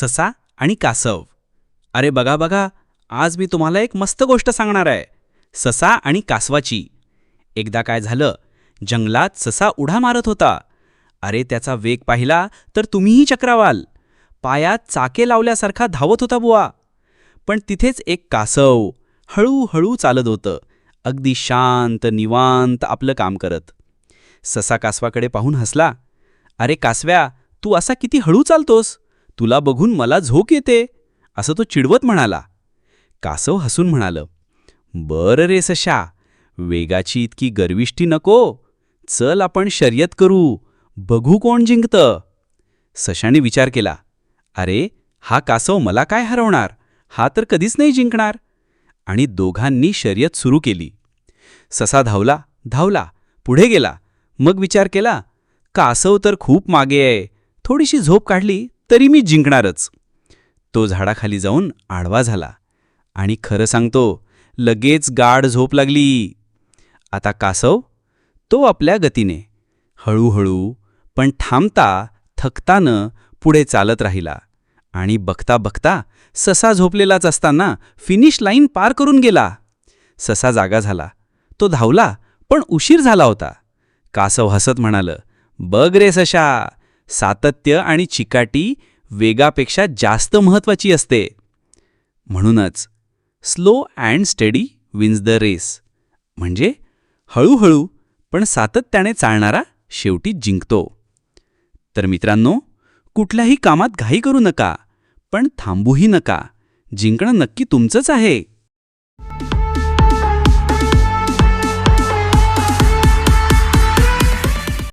ससा आणि कासव. अरे बघा बघा आज मी तुम्हाला एक मस्त गोष्ट सांगणार आहे. ससा आणि कासवाची. एकदा काय झालं जंगलात ससा उडा मारत होता. अरे त्याचा वेग पाहिला तर तुम्हीही चक्रावाल. पायात चाके लावल्यासारखा धावत होता बुवा. पण तिथेच एक कासव हळूहळू चालत होतं. अगदी शांत निवांत आपलं काम करत. ससा कासवाकडे पाहून हसला. अरे कासव्या तू असा किती हळू चालतोस? तुला बघून मला झोक येते असं तो चिडवत म्हणाला. कासव हसून म्हणालं बरं रे सशा वेगाची इतकी गर्विष्टी नको. चल आपण शर्यत करू बघू कोण जिंकतं. सशाने विचार केला अरे हा कासव मला काय हरवणार? हा तर कधीच नाही जिंकणार. आणि दोघांनी शर्यत सुरू केली. ससा धावला धावला पुढे गेला. मग विचार केला कासव तर खूप मागे आहे. थोडीशी झोप काढली तरी मी जिंकणारच. तो झाडाखाली जाऊन आडवा झाला आणि खरं सांगतो लगेच गाढ झोप लागली. आता कासव तो आपल्या गतीने हळूहळू पण थांबता थकतानं पुढे चालत राहिला आणि बघता बघता ससा झोपलेलाच असताना फिनिश लाईन पार करून गेला. ससा जागा झाला तो धावला पण उशीर झाला होता. कासव हसत म्हणालं बघ रे सशा सातत्य आणि चिकाटी वेगापेक्षा जास्त महत्वाची असते. म्हणूनच slow and steady wins the race म्हणजे हळूहळू पण सातत्याने चालणारा शेवटी जिंकतो. तर मित्रांनो कुठल्याही कामात घाई करू नका पण थांबूही नका. जिंकणं नक्की तुमचंच आहे.